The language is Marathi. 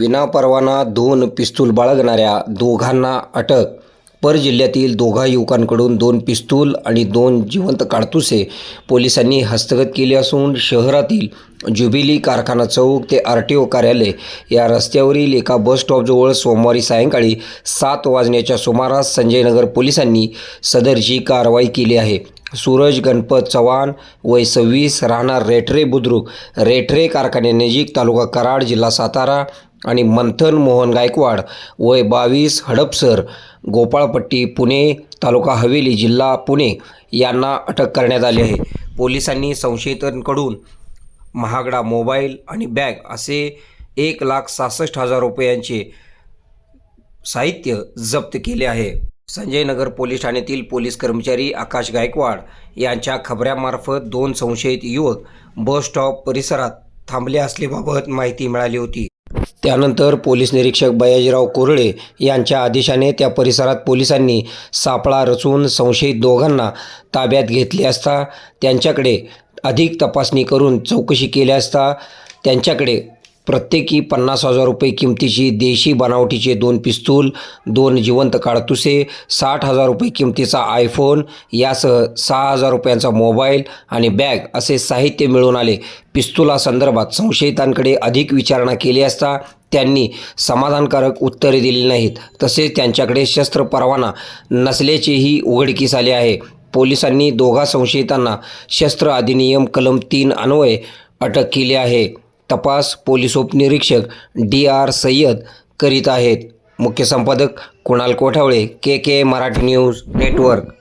विनापरवाना दोन पिस्तूल बाळगणाऱ्या दोघांना अटक. पर जिल्ह्यातील दोघा युवकांकडून दोन पिस्तूल आणि दोन जिवंत काडतुसे पोलिसांनी हस्तगत केली असून शहरातील ज्युबिली कारखाना चौक ते आर टी ओ कार्यालय या रस्त्यावरील एका बस स्टॉपजवळ सोमवारी सायंकाळी सात वाजण्याच्या सुमारास संजयनगर पोलिसांनी सदरची कारवाई केली आहे. सूरज गणपत चव्हाण वय सव्वीस राहणार रेठरे बुद्रुक. रेठरे कारखान्यानजीक तालुका कराड जिल्हा सातारा. आणि मंथन मोहन गायकवाड वय बावीस हडपसर गोपाळपट्टी पुणे तालुका हवेली जिल्हा पुणे यांना अटक करण्यात आली आहे. पोलिसांनी संशयितांकडून महागडा मोबाईल आणि बॅग असे एक लाख सहासष्ट हजार रुपयांचे साहित्य जप्त केले आहे. संजयनगर पोलीस ठाण्यातील पोलीस कर्मचारी आकाश गायकवाड यांच्या खबऱ्यामार्फत दोन संशयित युवक बस स्टॉप परिसरात थांबले असल्याबाबत माहिती मिळाली होती. त्यानंतर पोलीस निरीक्षक बयाजीराव कोरळे यांच्या आदेशाने त्या परिसरात पोलिसांनी सापळा रचून संशयित दोघांना ताब्यात घेतले असता त्यांच्याकडे अधिक तपासणी करून चौकशी केली असता त्यांच्याकडे प्रत्येकी पन्नास हजार रुपये किमतीची देशी बनावटीचे दोन पिस्तूल दोन जिवंत काडतुसे साठ हजार रुपये किमतीचा आयफोन यासह सहा हजार रुपयांचा मोबाईल आणि बॅग असे साहित्य मिळून आले. पिस्तुलासंदर्भात संशयितांकडे अधिक विचारणा केली असता त्यांनी समाधानकारक उत्तरे दिली नाहीत. तसेच त्यांच्याकडे शस्त्र परवाना नसल्याचेही उघडकीस आले आहे. पोलिसांनी दोघा संशयितांना शस्त्र अधिनियम कलम तीन अन्वये अटक केली आहे. तपास पोलीस उपनिरीक्षक डी आर सय्यद करीत आहेत. मुख्य संपादक Kunal Kothawale K K Marathi news network.